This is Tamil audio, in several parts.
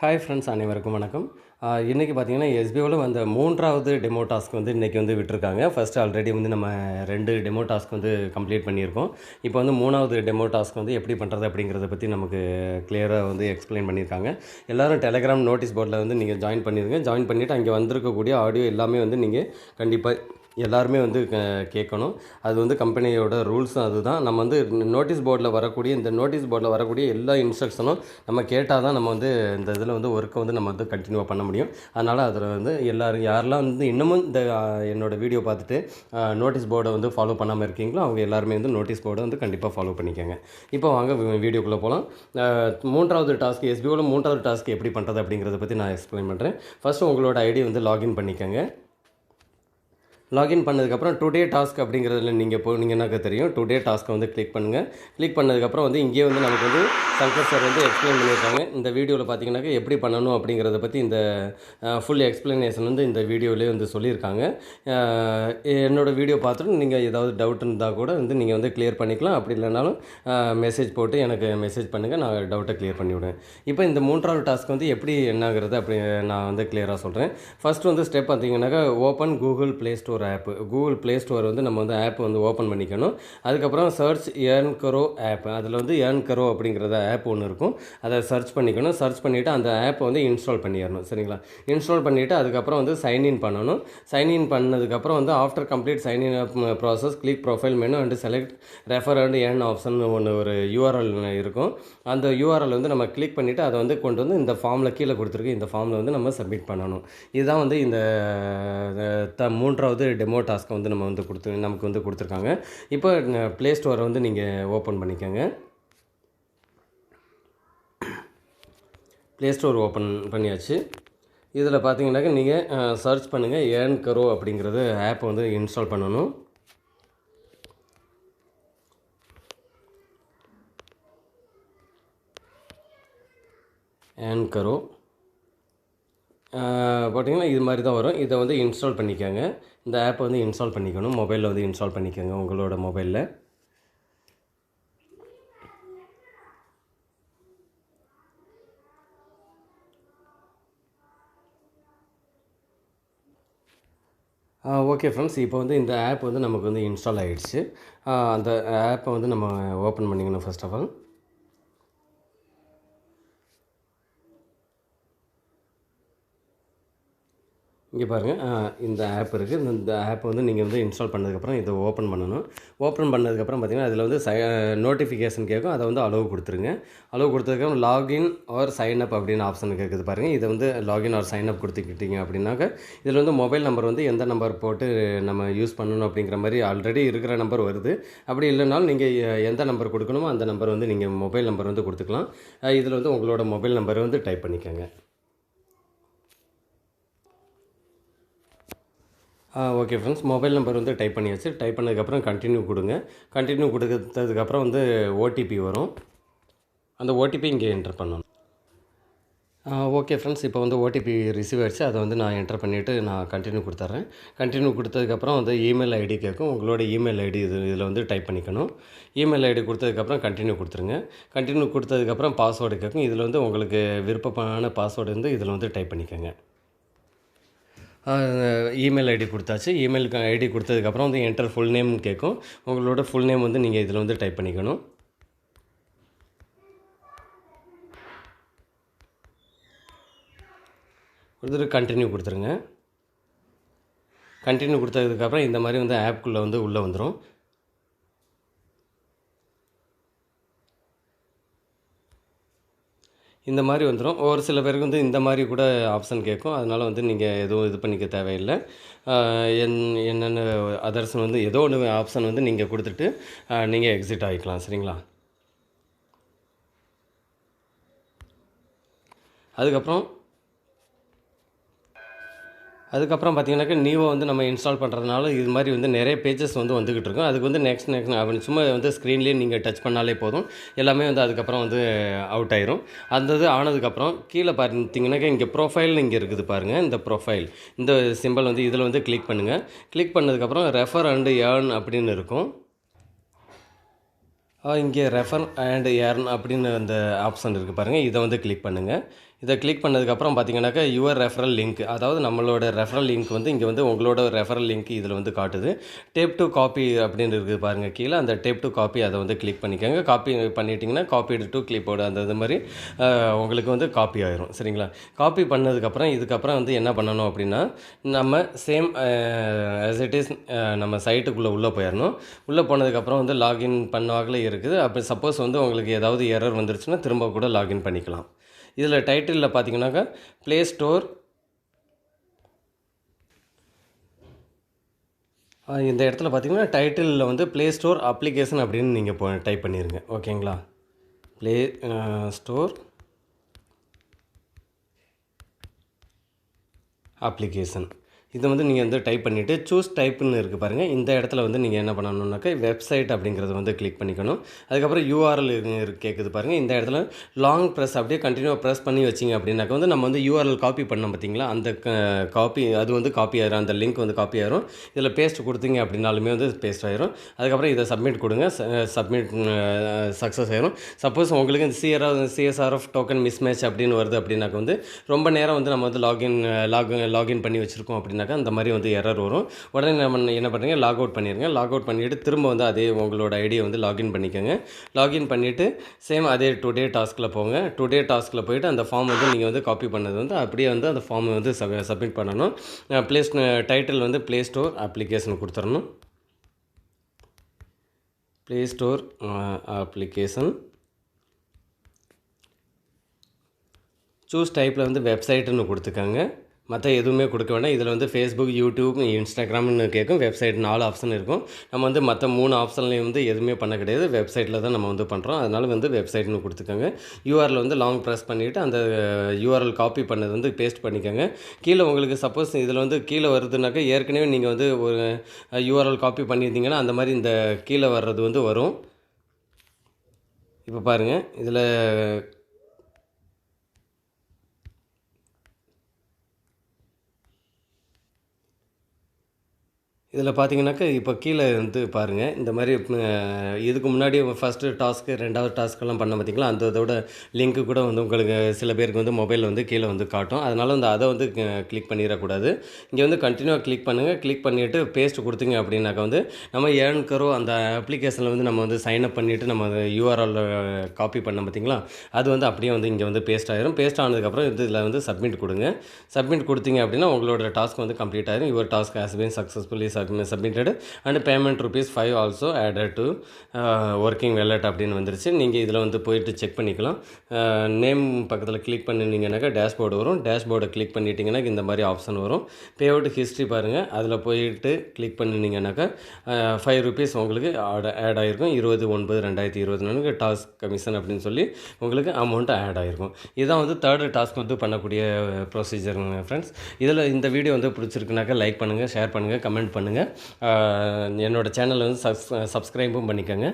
ஹாய் ஃப்ரெண்ட்ஸ் அனைவருக்கும் வணக்கம். இன்றைக்கி பார்த்தீங்கன்னா எஸ்பிஓவில் வந்த மூன்றாவது டெமோ டாஸ்க் வந்து இன்றைக்கி வந்து விட்டுருக்காங்க. ஃபர்ஸ்ட் ஆல்ரெடி வந்து நம்ம ரெண்டு டெமோ டாஸ்க் வந்து கம்ப்ளீட் பண்ணியிருக்கோம். இப்போ வந்து மூணாவது டெமோ டாஸ்க் வந்து எப்படி பண்ணுறது அப்படிங்கிறத பற்றி நமக்கு கிளியராக வந்து எக்ஸ்பிளைன் பண்ணியிருக்காங்க. எல்லோரும் டெலகிராம் நோட்டீஸ் போர்டில் வந்து நீங்கள் ஜாயின் பண்ணிடுங்க ஜாயின் பண்ணிவிட்டு அங்கே வந்திருக்கக்கூடிய ஆடியோ எல்லாமே வந்து நீங்கள் கண்டிப்பாக எல்லாருமே வந்து க- கேட்கணும். அது வந்து கம்பெனியோட ரூல்ஸும் அதுதான். நம்ம வந்து நோட்டீஸ் போர்டில் வரக்கூடிய இந்த நோட்டீஸ் போர்டில் வரக்கூடிய எல்லா இன்ஸ்ட்ரக்ஷனும் நம்ம கேட்டால் தான் நம்ம வந்து இந்த இதில் வந்து ஒர்க்கை வந்து நம்ம வந்து கண்டினியூவாக பண்ண முடியும். அதனால் அதில் வந்து எல்லோரும் யாரெல்லாம் வந்து இன்னமும் இந்த என்னோடய வீடியோ பார்த்துட்டு நோட்டீஸ் போர்டை வந்து ஃபாலோ பண்ணாமல் இருக்கீங்களோ அவங்க எல்லாருமே வந்து நோட்டீஸ் போர்டை வந்து கண்டிப்பாக ஃபாலோ பண்ணிக்கோங்க. இப்போ வாங்க வீடியோக்குள்ளே போகலாம். மூன்றாவது டாஸ்க் எஸ்பிஓவில் மூன்றாவது டாஸ்க் எப்படி பண்ணுறது அப்படிங்கிறத பற்றி நான் எக்ஸ்பிளைன் பண்ணுறேன். ஃபஸ்ட்டு உங்களோட ஐடி வந்து லாகின் பண்ணிக்கோங்க. லாகின் பண்ணதுக்கப்புறம் டுடே டாஸ்க் அப்படிங்கிறதுல நீங்கள் போனீங்கன்னாக்க தெரியும்? டுடே டாஸ்க்கை வந்து கிளிக் பண்ணுங்கள் கிளிக் பண்ணதுக்கப்புறம் வந்து இங்கேயே வந்து நமக்கு வந்து சங்கர் சார் வந்து எக்ஸ்பிளைன் பண்ணியிருக்காங்க. இந்த வீடியோவில் பார்த்தீங்கன்னாக்க எப்படி பண்ணணும் அப்படிங்கிறத பற்றி இந்த ஃபுல் எக்ஸ்ப்ளனேஷன் வந்து இந்த வீடியோவிலே வந்து சொல்லியிருக்காங்க. என்னோடய என்னோட வீடியோ பார்த்துட்டு நீங்கள் ஏதாவது டவுட் இருந்தால் கூட வந்து நீங்கள் வந்து கிளியர் பண்ணிக்கலாம். அப்படி இல்லைனாலும் மெசேஜ் போட்டு எனக்கு மெசேஜ் பண்ணுங்கள் நான் டவுட்டை கிளியர் பண்ணிவிடுவேன். இப்போ இந்த மூன்றாவது டாஸ்க் வந்து எப்படி என்னாகிறது அப்படி நான் வந்து கிளியராக சொல்கிறேன் ஃபர்ஸ்ட் வந்து ஸ்டெப் பார்த்தீங்கன்னாக்கா open Google Play Store app Google Play Store வந்து நம்ம வந்து ஆப் வந்து ஓப்பன் பண்ணிக்கணும். அதுக்கப்புறம் சர்ச் ஏர்ன் கரோ ஆப் அதில் வந்து ஏர்ன் கரோ அப்படிங்கிறத ஆப் ஒன்று இருக்கும். அதை சர்ச் பண்ணிக்கணும். சர்ச் பண்ணிவிட்டு அந்த ஆப்பை வந்து இன்ஸ்டால் பண்ணிடணும். சரிங்களா? இன்ஸ்டால் பண்ணிவிட்டு அதுக்கப்புறம் வந்து சைன்இன் பண்ணணும். சைன்இன் பண்ணதுக்கப்புறம் வந்து after complete sign in process click profile menu and select refer and earn option ஒன்று ஒரு யூஆர்எல் இருக்கும். அந்த யூஆர்எல் வந்து நம்ம கிளிக் பண்ணிவிட்டு அதை வந்து கொண்டு வந்து இந்த ஃபார்மில் கீழே கொடுத்துருக்கு இந்த ஃபார்மில் வந்து நம்ம சப்மிட் பண்ணணும். இதுதான் வந்து இந்த த மூன்றாவது டெமோ டாஸ்க்கை வந்து நம்ம வந்து கொடுத்து நமக்கு வந்து கொடுத்துருக்காங்க. இப்போ ப்ளே ஸ்டோரை வந்து நீங்கள் ஓப்பன் பண்ணிக்கோங்க. ப்ளே ஸ்டோர் ஓப்பன் பண்ணியாச்சு. இதில் பார்த்தீங்கன்னாக்கா நீங்கள் சர்ச் பண்ணுங்கள் ஏர்ன் கரோ அப்படிங்கிறது ஆப்பை வந்து இன்ஸ்டால் பண்ணணும். ஏர்ன் கரோ பார்த்தீங்கன்னா இது மாதிரி தான் வரும். இதை வந்து இன்ஸ்டால் பண்ணிக்கோங்க. இந்த ஆப்பை வந்து இன்ஸ்டால் பண்ணிக்கணும். மொபைலில் வந்து இன்ஸ்டால் பண்ணிக்கோங்க உங்களோட மொபைலில் ஓகே ஃப்ரெண்ட்ஸ் இப்போ வந்து இந்த ஆப் வந்து நமக்கு வந்து இன்ஸ்டால் ஆகிடுச்சு அந்த ஆப்பை வந்து நம்ம ஓப்பன் பண்ணிக்கணும் ஃபஸ்ட் ஆஃப் ஆல் இங்கே பாருங்கள் இந்த ஆப் இருக்குது இந்த ஆப் வந்து நீங்கள் வந்து இன்ஸ்டால் பண்ணதுக்கப்புறம் இதை ஓப்பன் பண்ணணும். ஓப்பன் பண்ணதுக்கப்புறம் பார்த்தீங்கன்னா அதில் வந்து சை நோட்டிஃபிகேஷன் கேட்கும். அதை வந்து அளவு கொடுத்துருங்க. அளவு கொடுத்ததுக்கப்புறம் லாகின் ஆர் சைன் அப் அப்படின்னு ஆப்ஷன் கேட்குது பாருங்கள் இதை வந்து லாகின் ஆர் சைன் அப் கொடுத்துக்கிட்டீங்க அப்படின்னாக்க இதில் வந்து மொபைல் நம்பர் வந்து எந்த நம்பர் போட்டு நம்ம யூஸ் பண்ணணும் அப்படிங்கிற மாதிரி ஆல்ரெடி இருக்கிற நம்பர் வருது. அப்படி இல்லைனாலும் நீங்கள் எந்த நம்பர் கொடுக்கணுமோ அந்த நம்பர் வந்து நீங்கள் மொபைல் நம்பர் வந்து கொடுத்துக்கலாம். இதில் வந்து உங்களோட மொபைல் நம்பரை வந்து டைப் பண்ணிக்கோங்க. ஓகே ஃப்ரெண்ட்ஸ் மொபைல் நம்பர் வந்து டைப் பண்ணியாச்சு. டைப் பண்ணதுக்கப்புறம் கண்டினியூ கொடுங்க. கண்டினியூ கொடுத்ததுக்கப்புறம் வந்து ஓடிபி வரும். அந்த ஓடிபி இங்கே என்டர் பண்ணணும். ஓகே ஃப்ரெண்ட்ஸ் இப்போ வந்து ஓடிபி ரிசீவ் ஆயிடுச்சு. அதை வந்து நான் என்டர் பண்ணிவிட்டு நான் கண்டினியூ கொடுத்துட்றேன். கண்டினியூ கொடுத்ததுக்கப்புறம் வந்து இமெயில் ஐடி கேட்கும். உங்களோட இமெயில் ஐடி இது இதில் வந்து டைப் பண்ணிக்கணும். இமெயில் ஐடி கொடுத்ததுக்கப்புறம் கண்டினியூ கொடுத்துருங்க. கண்டினியூ கொடுத்ததுக்கப்புறம் பாஸ்வேர்டு கேட்கும். இதில் வந்து உங்களுக்கு விருப்பமான பாஸ்வேர்டு வந்து இதில் வந்து டைப் பண்ணிக்கோங்க. இமெயில் ஐடி கொடுத்தாச்சு. இமெயில் ஐடி கொடுத்ததுக்கப்புறம் வந்து என்டர் ஃபுல் நேம் கேட்கும் உங்களோட ஃபுல் நேம் வந்து நீங்கள் இதில் வந்து டைப் பண்ணிக்கணும். கொடுத்துட்டு கண்டினியூ கொடுத்துருங்க. கண்டினியூ கொடுத்ததுக்கப்புறம் இந்த மாதிரி வந்து ஆப்குள்ளே வந்து உள்ளே வந்துடும் இந்த மாதிரி வந்துடும் ஒரு சில பேருக்கு வந்து இந்த மாதிரி கூட ஆப்ஷன் கேட்கும். அதனால் வந்து நீங்கள் எதுவும் இது பண்ணிக்க தேவையில்லை. என் என்னென்ன அதர்ஸ் வந்து ஏதோ ஒன்று ஆப்ஷன் வந்து நீங்கள் கொடுத்துட்டு நீங்கள் எக்ஸிட் ஆகிக்கலாம் சரிங்களா? அதுக்கப்புறம் அதுக்கப்புறம் பார்த்தீங்கன்னாக்கா நியூவை வந்து நம்ம இன்ஸ்டால் பண்ணுறதுனால இது மாதிரி வந்து நிறைய பேஜஸ் வந்து வந்துக்கிட்டு இருக்கும். அதுக்கு வந்து நெக்ஸ்ட் நெக்ஸ்ட் அப்படின்னு சும்மா வந்து ஸ்க்ரீன்லேயே நீங்கள் டச் பண்ணாலே போதும். எல்லாமே வந்து அதுக்கப்புறம் வந்து அவுட் ஆயிரும். அந்த இது ஆனதுக்கப்புறம் கீழே பார்த்தீங்கன்னாக்கா இங்கே ப்ரொஃபைல் இங்கே இருக்குது பாருங்கள் இந்த ப்ரொஃபைல் இந்த சிம்பிள் வந்து இதில் வந்து கிளிக் பண்ணுங்கள் கிளிக் பண்ணதுக்கப்புறம் ரெஃபர் அண்டு ஏர்ன் அப்படின்னு இருக்கும். இங்கே ரெஃபர் அண்ட் ஏர்ன் அப்படின்னு அந்த ஆப்ஷன் இருக்குது பாருங்கள் இதை வந்து கிளிக் பண்ணுங்கள் இதை கிளிக் பண்ணதுக்கப்புறம் பார்த்தீங்கன்னாக்கா யுவர் ரெஃபரல் லிங்க் அதாவது நம்மளோட ரெஃபரல் லிங்க் வந்து இங்கே வந்து உங்களோட ரெஃபரல் லிங்க் இதில் வந்து காட்டுது. டேப் டு காப்பி அப்படின்னு இருக்குது பாருங்கள் கீழே. அந்த டேப் டு காப்பி அதை வந்து கிளிக் பண்ணிக்கோங்க. காப்பி பண்ணிட்டீங்கன்னா காப்பி டு கிளிப்போர்டு அந்த இது மாதிரி உங்களுக்கு வந்து காப்பி ஆயிரும். சரிங்களா? காப்பி பண்ணதுக்கப்புறம் இதுக்கப்புறம் வந்து என்ன பண்ணணும் அப்படின்னா நம்ம சேம் ஆஸ் இட் இஸ் நம்ம சைட்டுக்குள்ளே உள்ளே போயிடணும் உள்ளே போனதுக்கப்புறம் வந்து லாகின் பண்ணவாக்கில் இருக்குது. அப்போ சப்போஸ் வந்து உங்களுக்கு ஏதாவது எரர் வந்துருச்சுன்னா திரும்ப கூட லாகின் பண்ணிக்கலாம். இதில் டைட்டிலில் பார்த்தீங்கன்னாக்கா ப்ளே ஸ்டோர் இந்த இடத்துல பார்த்தீங்கன்னா டைட்டிலில் வந்து ப்ளே ஸ்டோர் அப்ளிகேஷன் அப்படின்னு நீங்கள் இப்போ டைப் பண்ணிடுங்க ஓகேங்களா ப்ளே ஸ்டோர் அப்ளிகேஷன் இதை வந்து நீங்கள் வந்து டைப் பண்ணிவிட்டு சூஸ் டைப்புன்னு இருக்குது பாருங்கள் இந்த இடத்துல வந்து நீங்கள் என்ன பண்ணணுன்னாக்க வெப்சைட் அப்படிங்கிறத வந்து கிளிக் பண்ணிக்கணும். அதுக்கப்புறம் யூஆர்எல் கேட்குது பாருங்கள் இந்த இடத்துல லாங் ப்ரெஸ் அப்படியே கண்டினியூவாக ப்ரெஸ் பண்ணி வச்சிங்க அப்படின்னாக்கா வந்து நம்ம வந்து யூஆர்எல் காப்பி பண்ணோம் பார்த்தீங்களா அந்த காப்பி அது வந்து காப்பி ஆயிரும். அந்த லிங்க் வந்து காப்பி ஆயிரும். இதில் பேஸ்ட் கொடுத்தீங்க அப்படின்னாலுமே வந்து பேஸ்ட் ஆயிரும். அதுக்கப்புறம் இதை சப்மிட் கொடுங்க. சப்மிட் சக்ஸஸ் ஆயிரும். சப்போஸ் உங்களுக்கு இந்த CR CSRF token miss match அப்படின்னு வருது அப்படின்னாக்க வந்து ரொம்ப நேரம் வந்து நம்ம வந்து லாகின் லாக் லாகின் பண்ணி வச்சுருக்கோம் அப்படின்னாக்கா அந்த மாதிரி வந்து எரர் வரும். உடனே நம்ம என்ன பண்ணுறீங்க லாக் அவுட் பண்ணிடுங்க லாக் அவுட் பண்ணிவிட்டு திரும்ப வந்து அதே உங்களோட ஐடியை வந்து லாகின் பண்ணிக்கோங்க. லாகின் பண்ணிவிட்டு சேம் அதே டூ டே டாஸ்கில் போங்க. டூ டே டாஸ்கில் போயிட்டு அந்த ஃபார்ம் வந்து நீங்கள் வந்து காப்பி பண்ணது வந்து அப்படியே வந்து அந்த ஃபார்மை வந்து சப்மிட் பண்ணணும். ப்ளேஸ் டைட்டில் வந்து ப்ளே ஸ்டோர் அப்ளிகேஷன் கொடுத்துடணும் ப்ளே ஸ்டோர் அப்ளிகேஷன் சூஸ் டைப்பில் வந்து வெப்சைட்டுன்னு கொடுத்துக்கோங்க. மற்ற எதுவுமே கொடுக்க வேண்டாம். இதில் வந்து ஃபேஸ்புக் யூடியூப் இன்ஸ்டாகிராம்னு கேட்கும். வெப்சைட் நாலு ஆப்ஷன் இருக்கும். நம்ம வந்து மற்ற மூணு ஆப்ஷன்லேயும் வந்து எதுவுமே பண்ண கிடையாது. வெப்சைட்டில் தான் நம்ம வந்து பண்ணுறோம் அதனால் வந்து வெப்சைட்னு கொடுத்துக்கோங்க. யூஆரில் வந்து லாங் ப்ரெஸ் பண்ணிவிட்டு அந்த யூஆர்எல் காப்பி பண்ணது வந்து பேஸ்ட் பண்ணிக்கோங்க. கீழே உங்களுக்கு சப்போஸ் இதில் வந்து கீழே வருதுனாக்கா ஏற்கனவே நீங்கள் வந்து ஒரு uh, யூஆர்எல் காப்பி பண்ணியிருந்தீங்கன்னா அந்த மாதிரி இந்த கீழே வர்றது வந்து வரும். இப்போ பாருங்கள் இதில் இதில் பார்த்தீங்கன்னாக்கா இப்போ கீழே வந்து பாருங்கள் இந்த மாதிரி இதுக்கு முன்னாடி ஃபஸ்ட்டு டாஸ்க்கு ரெண்டாவது டாஸ்க்கெல்லாம் பண்ண பார்த்தீங்களா? அந்த இதோட லிங்க்கு கூட வந்து உங்களுக்கு சில பேருக்கு வந்து மொபைலில் வந்து கீழே வந்து காட்டும். அதனால் வந்து அதை வந்து கிளிக் பண்ணிடக்கூடாது. இங்கே வந்து கண்டினியூவாக கிளிக் பண்ணுங்கள் கிளிக் பண்ணிவிட்டு பேஸ்ட் கொடுத்தீங்க அப்படின்னாக்கா வந்து நம்ம ஏர்ன் கரோ அந்த அப்ளிகேஷனில் வந்து நம்ம வந்து சைன் அப் பண்ணிவிட்டு நம்ம யூஆர்எல் காப்பி பண்ண பார்த்தீங்களா? அது வந்து அப்படியே வந்து இங்கே வந்து பேஸ்ட் ஆயிரும். பேஸ்ட் ஆனதுக்கப்புறம் இதில் வந்து சப்மிட் கொடுங்க. சப்மிட் கொடுத்தீங்க அப்படின்னா உங்களோட டாஸ்க் வந்து கம்ப்ளீட் ஆயிரும். Your task successfully சகு document submitted and payment rupees five also added to working wallet அப்படின்னு வந்துருச்சு. நீங்கள் இதில் வந்து போயிட்டு செக் பண்ணிக்கலாம். Uh, நேம் பக்கத்தில் கிளிக் பண்ணினீங்கன்னாக்கா டேஷ்போர்டு வரும். டேஷ்போர்டை கிளிக் பண்ணிட்டீங்கன்னா இந்த மாதிரி ஆப்ஷன் வரும். பே அவுட் ஹிஸ்ட்ரி பாருங்கள் அதில் போயிட்டு கிளிக் பண்ணினீங்கன்னாக்கா uh, ஃபைவ் ருபீஸ் உங்களுக்கு ஆட் ஆகிருக்கும் இருபது ஒன்பது ரெண்டாயிரத்தி இருபது நான்கு டாஸ்க் கமிஷன் அப்படின்னு சொல்லி உங்களுக்கு அமௌண்ட் ஆட் ஆகிருக்கும் இதுதான் வந்து தேர்டு டாஸ்க் வந்து பண்ணக்கூடிய ப்ரொசீஜருங்க ஃப்ரெண்ட்ஸ் இதில் இந்த வீடியோ வந்து பிடிச்சிருக்குனாக்கா லைக் பண்ணுங்கள் ஷேர் பண்ணுங்கள் கமெண்ட் பண்ணுங்கள் என்னோட சேனலை வந்து சப்ஸ் சப்ஸ்கிரைபும் பண்ணிக்கோங்க.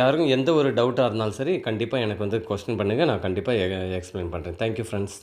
யாரும் யாருக்கும் எந்த ஒரு டவுட்டாக இருந்தாலும் சரி கண்டிப்பாக எனக்கு வந்து கொஸ்டின் பண்ணுங்கள் நான் கண்டிப்பாக எக்ஸ்பிளைன் பண்ணுறேன் தேங்க்யூ ஃப்ரெண்ட்ஸ்